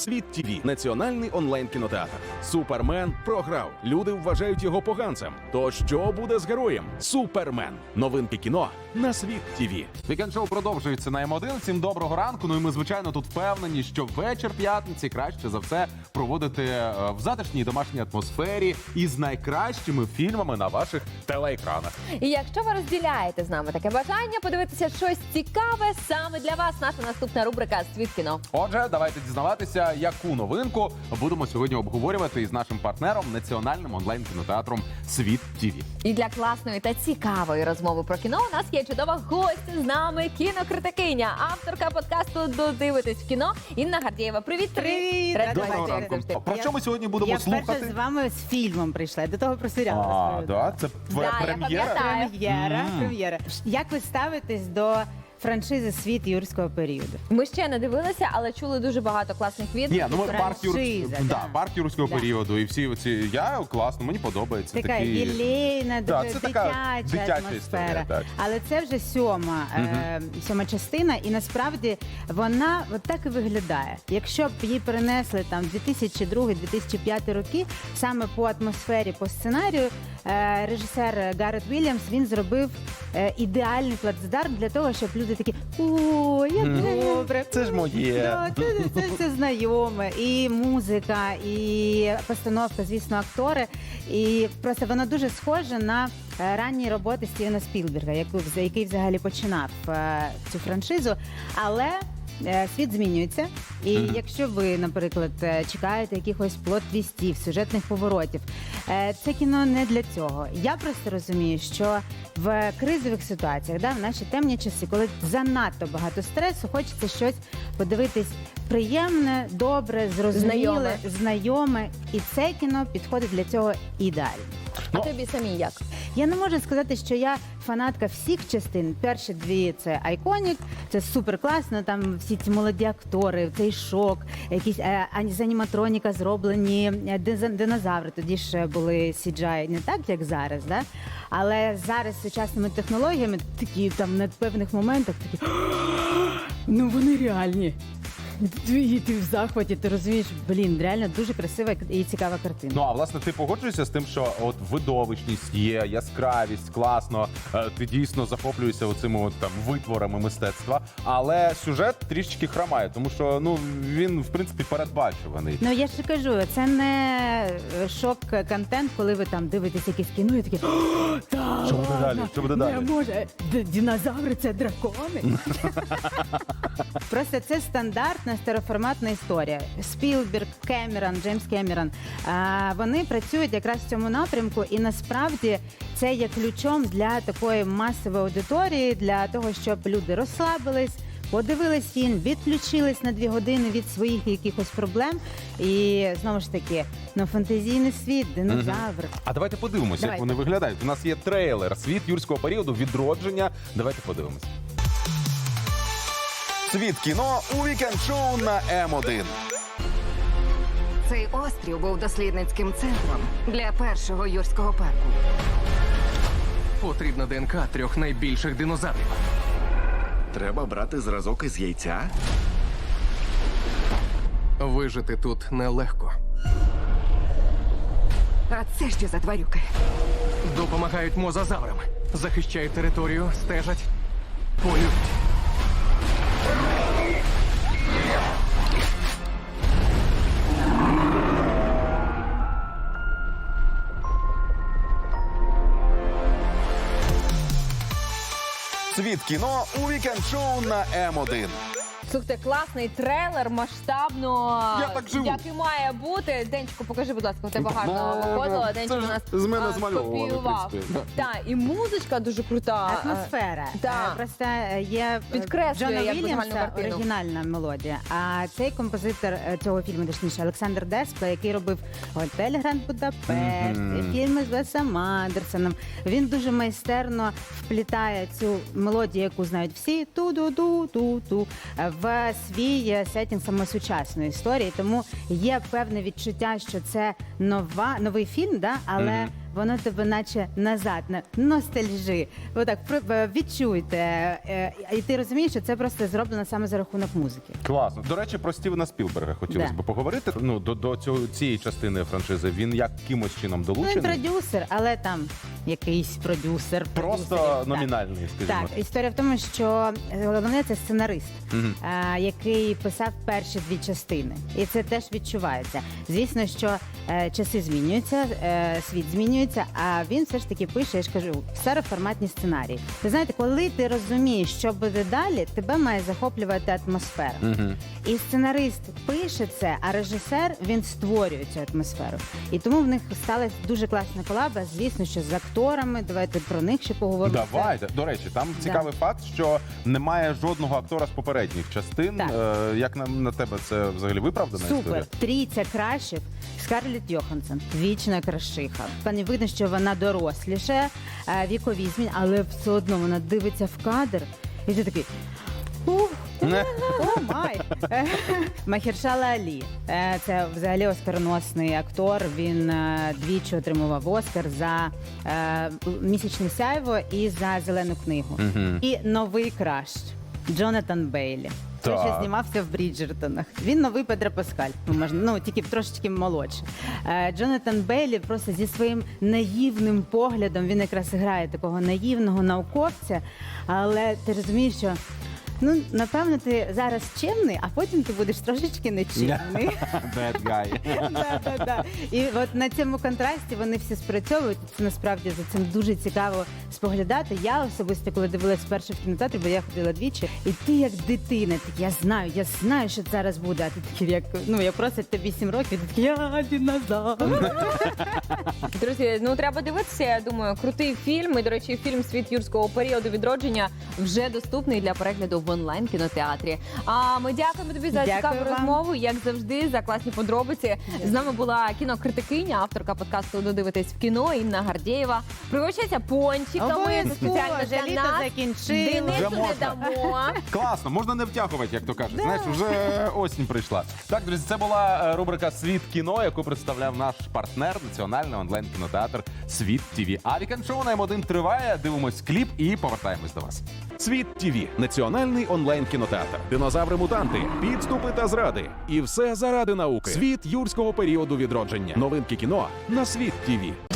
Світ ТВ – національний онлайн кінотеатр. Супермен програв. Люди вважають його поганцем. То що буде з героєм? Супермен. Новинки кіно на світ ТВ. Вікенд шоу продовжується на М1. Всім доброго ранку. Ну і ми звичайно тут впевнені, що вечір п'ятниці краще за все проводити е, в затишній домашній атмосфері і з найкращими фільмами на ваших телеекранах. І якщо ви розділяєте з нами таке бажання подивитися щось цікаве саме для вас, наша наступна рубрика Світ кіно. Отже, давайте дізнаватися, яку новинку будемо сьогодні обговорювати із нашим партнером національним онлайн кінотеатром Світ ТВ. І для класної та цікавої розмови про кіно у нас є чудова гостя з нами, кінокритикиня, авторка подкасту Додивитись в кіно Інна Гардієва. Привіт, Привіт! Доброго ранку. Про що ми сьогодні будемо я слухати? вперше з вами з фільмом прийшла. До того про серіал А, да? Це твоя Да, прем'єра? Прем'єра, прем'єра. Як ви ставитесь до франшизи світ юрського періоду? Ми ще не дивилися, але чули дуже багато класних Ні, відгуків. ну ми парк, юр... да. да, парк юрського Да. періоду і всі оці. Я класно, мені подобається. Така такі... вілейна, Так, дуже це така дитяча, дитяча атмосфера. історія, так. Але це вже сьома, е, сьома частина, і насправді вона от так і виглядає. Якщо б її перенесли там 2002-2005 роки, саме по атмосфері, по сценарію, режисер Гаррет Вільямс він зробив е, ідеальний плацдарм для того, щоб люди такі о, як добре. Це ж моє. Да, це, це все знайоме. І музика, і постановка, звісно, актори. І просто воно дуже схоже на е, ранні роботи Стівена Спілберга, яку- який взагалі починав е, цю франшизу. Але е, світ змінюється. І якщо ви, наприклад, е, чекаєте якихось плот-твістів, сюжетних поворотів, е, це кіно не для цього. Я просто розумію, що в кризових ситуаціях, да, в наші темні часи, коли занадто багато стресу, хочеться щось подивитись приємне, добре, зрозуміле, Знайоме. знайоме. І це кіно підходить для цього ідеально. А тобі самі як? Я не можу сказати, що я фанатка всіх частин. Перші дві це Айконік, це супер класно. Там всі ці молоді актори, цей шок, якісь е, з аніматроніка зроблені е, динозаври. Тоді ж були CGI не так, як зараз, да? але зараз з сучасними технологіями такі там на певних моментах такі ну вони реальні. І ти в захваті, ти розумієш, блін, реально дуже красива і цікава картина. Ну а власне, ти погоджуєшся з тим, що от видовищність є, яскравість, класно. е, Ти дійсно захоплюєшся оцими от там витворами мистецтва, але сюжет трішечки хромає, тому що ну він в принципі передбачуваний. Ну я ж і кажу, це не шок-контент, коли ви там дивитесь якесь кіно і такі «О, та Що буде ладно, далі? Що буде Не може Д- динозаври це дракони. Просто це стандартна староформатна історія. Спілберг, Кемерон, Джеймс Кемерон. а, Вони працюють якраз в цьому напрямку, і насправді це є ключом для такої масової аудиторії, для того, щоб люди розслабились. Подивились фільм, відключились на дві години від своїх якихось проблем. І знову ж таки, ну фантазійний світ, динозавр. А давайте подивимося, як вони виглядають. У нас є трейлер світ юрського періоду відродження. Давайте подивимося. Світ кіно у вікенд шоу на М1. Цей острів був дослідницьким центром для першого юрського парку. Потрібна ДНК трьох найбільших динозаврів. Треба брати зразок із яйця. Вижити тут нелегко. А це що за тварюки? Допомагають мозазаврам, захищають територію, стежать, полюють. Світ кіно у вікенд шоу на М1. Слухайте, класний трейлер, масштабно. Я так живу. Як і має бути. Денчику, покажи, будь ласка, у тебе гарно Да, виходило. да. Денчик Це у ж нас з мене а, змальовували, в скопіював. принципі, Так, і музичка дуже крута. Атмосфера. Так. Е, Просто е, є е, Підкреслює, Джона загальну Вільямса картину. оригінальна мелодія. А цей композитор е, цього фільму, точніше, Олександр Деспа, який робив Готель Гранд Будапешт, і фільми з Весом Андерсоном. Він дуже майстерно вплітає цю мелодію, яку знають всі, ту-ду-ду-ту-ту, е, в свій е, сетінг саме сучасної історії. Тому є певне відчуття, що це нова новий фільм, да, але воно тебе наче назад, на ностальжі. Отак е, відчуйте. Е, І ти розумієш, що це просто зроблено саме за рахунок музики. Класно. До речі, про Стівена Спілберга хотілося б поговорити. Ну до, до цього цієї частини франшизи він якимось чином Ну, він продюсер, але там якийсь продюсер. Просто номінальний, скажімо. Так, історія в тому, що е, головне це сценарист, е, який писав перші дві частини, і це теж відчувається. Звісно, що часи змінюються, світ змінюється, а він все ж таки пише, я ж кажу, староформатні сценарії. Ви знаєте, коли ти розумієш, що буде далі, тебе має захоплювати атмосфера. Мгм. І сценарист пише це, а режисер він створює цю атмосферу. І тому в них сталася дуже класна колаба. Звісно, що з акторами. Давайте про них ще поговоримо. Давайте. До речі, там цікавий факт, що немає жодного актора з попередніх частин. Так. Е, як на, на тебе це взагалі виправдана Супер. історія? Трійця кращих. Скарлетт Йоханссон, вічна крашиха. Пані видно, що вона доросліше, вікові змін, але все одно вона дивиться в кадр. І ти такий. Ух, О май! Махершала Алі. Е, Це взагалі оскароносний актор. Він е, двічі отримував Оскар за е, місячне сяйво і за зелену книгу. І новий краш Джонатан Бейлі. Той, що знімався в Бріджертонах. Він новий Педро Паскаль. Ну, можна, ну тільки трошечки молодший. Е, Джонатан Бейлі просто зі своїм наївним поглядом він якраз грає такого наївного науковця. Але ти розумієш, що ну напевно ти зараз чемний, а потім ти будеш трошечки нечемний. Bad guy. Да, да, да. І от на цьому контрасті вони всі спрацьовують. Це насправді за цим дуже цікаво споглядати. Я особисто, коли дивилась вперше в кінотеатрі, бо я ходила двічі, і ти як дитина, так я знаю, я знаю, що зараз буде. А ти такий, як ну як просить тобі 7 років, ти такий, я динозавр. Друзі, ну треба дивитися. Я думаю, крутий фільм. І, до речі, фільм Світ юрського періоду відродження вже доступний для перегляду в онлайн кінотеатрі. А ми дякуємо тобі за Дякую цікаву вам. розмову, як завжди, за класні подробиці. З нами була кінокритикиня, авторка подкасту Додивитись в кіно Інна Гардєєва. Пригощайся пончиками Обов'язково, спеціально вже для літо нас. закінчилось. Денису Вже не можна. дамо. Класно, можна не втягувати, як то кажуть. Знаєш, вже осінь прийшла. Так, друзі, це була е, рубрика Світ кіно, яку представляв наш партнер, національний онлайн кінотеатр Світ ТВ. А вікенд шоу на М1 триває. Дивимось кліп і повертаємось до вас. Світ ТВ – національний онлайн кінотеатр. Динозаври мутанти, підступи та зради. І все заради науки. Світ юрського періоду відродження. Новинки кіно на світ ТВ.